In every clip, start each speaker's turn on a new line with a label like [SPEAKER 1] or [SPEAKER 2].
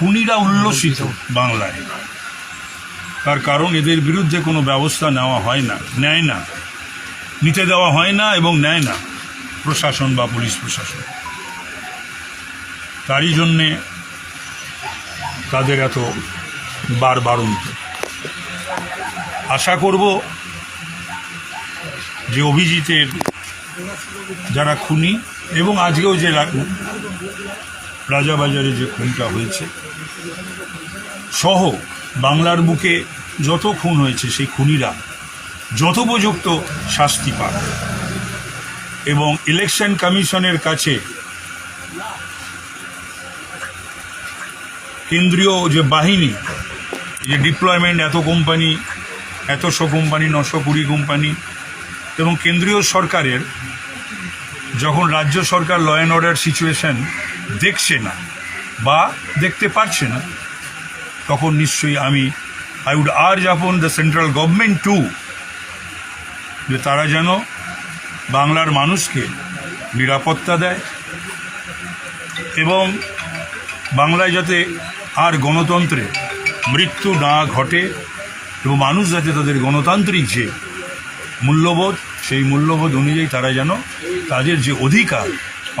[SPEAKER 1] খুনিরা উল্লসিত বাংলায়। তার কারণ এদের বিরুদ্ধে কোনো ব্যবস্থা নেওয়া হয় না, নেয় না। নিতে দেওয়া হয় না এবং নেয় না প্রশাসন বা পুলিশ প্রশাসন। তারই জন্যে তাদের এত বারবারন্ত আশা করব যে অভিজিতের যারা খুনি এবং আজকেও যে রাজাবাজারে যে খুনটা হয়েছে, সহ বাংলার বুকে যত খুন হয়েছে সেই খুনিরা যথোপযুক্ত শাস্তি পাক এবং ইলেকশন কমিশনের কাছে কেন্দ্রীয় যে বাহিনী, যে ডিপ্লয়মেন্ট এত কোম্পানি এতশো কোম্পানি নশো কুড়ি কোম্পানি এবং কেন্দ্রীয় সরকারের যখন রাজ্য সরকার ল অ্যান্ড অর্ডার সিচুয়েশন দেখছে না বা দেখতে পারছে না, তখন নিশ্চয়ই আমি I would urge upon the central government to যে তারা যেন বাংলার মানুষকে নিরাপত্তা দেয় এবং বাংলায় যাতে আর গণতন্ত্রে মৃত্যু না ঘটে এবং মানুষ যাতে তাদের গণতান্ত্রিক যে মূল্যবোধ, সেই মূল্যবোধ অনুযায়ী তারা যেন তাদের যে অধিকার,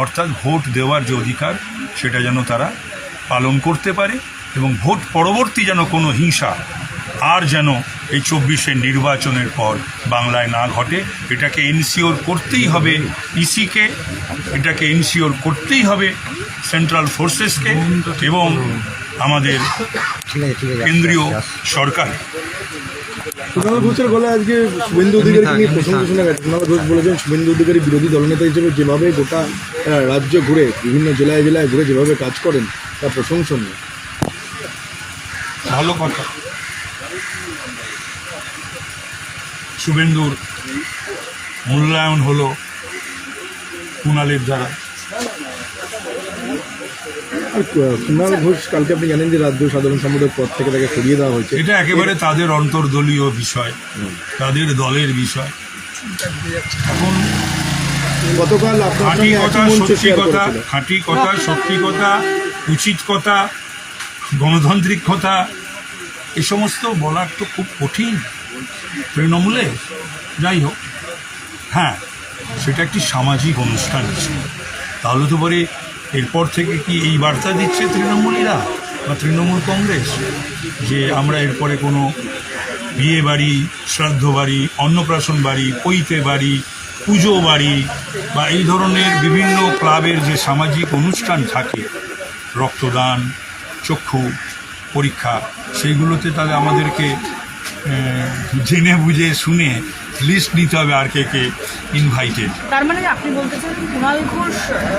[SPEAKER 1] অর্থাৎ ভোট দেওয়ার যে অধিকার, সেটা যেন তারা পালন করতে পারে এবং ভোট পরবর্তী যেন কোনো হিংসা আর যেন এই চব্বিশের নির্বাচনের পর বাংলায় না ঘটে, এটাকে এনসিওর করতেই হবে ইসিকে, এটাকে এনসিওর করতেই হবে সেন্ট্রাল ফোর্সেসকে এবং আমাদের কেন্দ্রীয় সরকার।
[SPEAKER 2] ঘোষের গলায় আজকে শুভেন্দু অধিকারীকে নিয়ে প্রশংসা শোনা গেছে? সুকান্ত ঘোষ বলেছেন শুভেন্দু অধিকারী বিরোধী দলনেতা হিসেবে যেভাবে গোটা রাজ্য ঘুরে বিভিন্ন জেলায় জেলায় ঘুরে যেভাবে কাজ করেন তা প্রশংসনীয়
[SPEAKER 1] ভালো কথা। শুভেন্দুর মূল্যায়ন হলো কুণালের দ্বারা।
[SPEAKER 2] আর কুণাল ঘোষ কালকে আপনি জানেন যে রাজ্য সাধারণ সম্পাদক পদ থেকে তাকে সরিয়ে দেওয়া হয়েছে।
[SPEAKER 1] এটা একেবারে তাদের অন্তর্দলীয় বিষয় তাদের দলের বিষয়। এখন
[SPEAKER 2] গতকাল
[SPEAKER 1] খাঁটি কথা সত্যি কথা খাঁটি কথা সত্যি কথা উচিত কথা গণতান্ত্রিক কথা এ সমস্ত বলার তো খুব কঠিন। তৃণমূলে যাই হোক হ্যাঁ সেটা একটি সামাজিক অনুষ্ঠান। ছিল তাহলে তো পরে এরপর থেকে কি এই বার্তা দিচ্ছে তৃণমূলীরা বা তৃণমূল কংগ্রেস যে আমরা এরপরে কোনো বিয়ে বাড়ি, শ্রাদ্ধ বাড়ি, অন্নপ্রাশন বাড়ি পৈতে বাড়ি, পুজো বাড়ি বা এই ধরনের বিভিন্ন ক্লাবের যে সামাজিক অনুষ্ঠান থাকে, রক্তদান, চক্ষু পরীক্ষা, সেইগুলোতে তাহলে আমাদেরকে জেনে বুঝে শুনে লিস্ট নিতে হবে আর কে কে ইনভাইটেড
[SPEAKER 3] তার মানে আপনি বলতে চান কুণাল ঘোষ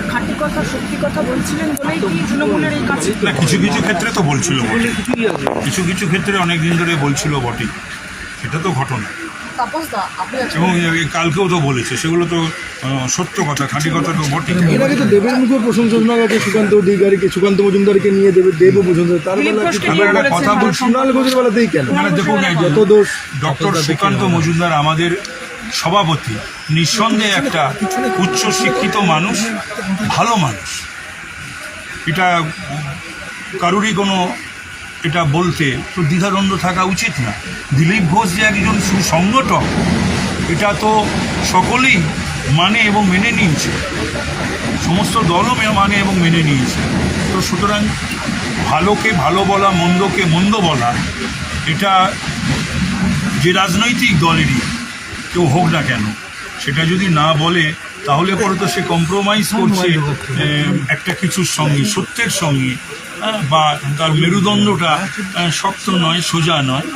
[SPEAKER 3] খাঁটি কথা সত্যি কথা বলছিলেন বলেই কি তৃণমূলের এই কাজ
[SPEAKER 1] না কিছু কিছু ক্ষেত্রে তো বলছিল বটে। কিছু কিছু ক্ষেত্রে অনেক দিন ধরে বলছিল বটে। সেটা তো ঘটনা। এবং কালকেও তো বলেছে সেগুলো তো সত্য কথা খাঁটি কথা তো বটে
[SPEAKER 2] এর আগে তো দেবের মুখে প্রশংসা শোনা গেছে সুকান্ত অধিকারীকে সুকান্ত মজুমদারকে নিয়ে দেবে দেব প্রশংসা তার বেলা
[SPEAKER 1] কথা
[SPEAKER 3] ভালো
[SPEAKER 1] বলছি,
[SPEAKER 2] কুণাল ঘোষের বেলাতেই কেন
[SPEAKER 1] মানে দেখুন
[SPEAKER 2] যত দোষ
[SPEAKER 1] ডক্টর সুকান্ত মজুমদার আমাদের সভাপতি। নিঃসন্দেহে একটা উচ্চ শিক্ষিত মানুষ ভালো মানুষ। এটা কারুরই কোনো এটা বলতে তো দ্বিধাদ্বন্দ্ব থাকা উচিত না। দিলীপ ঘোষ যে একজন সুসংগঠক এটা তো সকলেই মানে এবং মেনে নিয়েছে। সমস্ত দলও মানে এবং মেনে নিয়েছে। তো সুতরাং ভালোকে ভালো বলা মন্দকে মন্দ বলা এটা যে রাজনৈতিক দলেরই কেউ হোক না কেন সেটা যদি না বলে তাহলে পরে তো সে কম্প্রোমাইজ করছে একটা কিছুর সঙ্গে সত্যের সঙ্গে। বা তার মেরুদণ্ডটা শক্ত নয় সোজা নয়।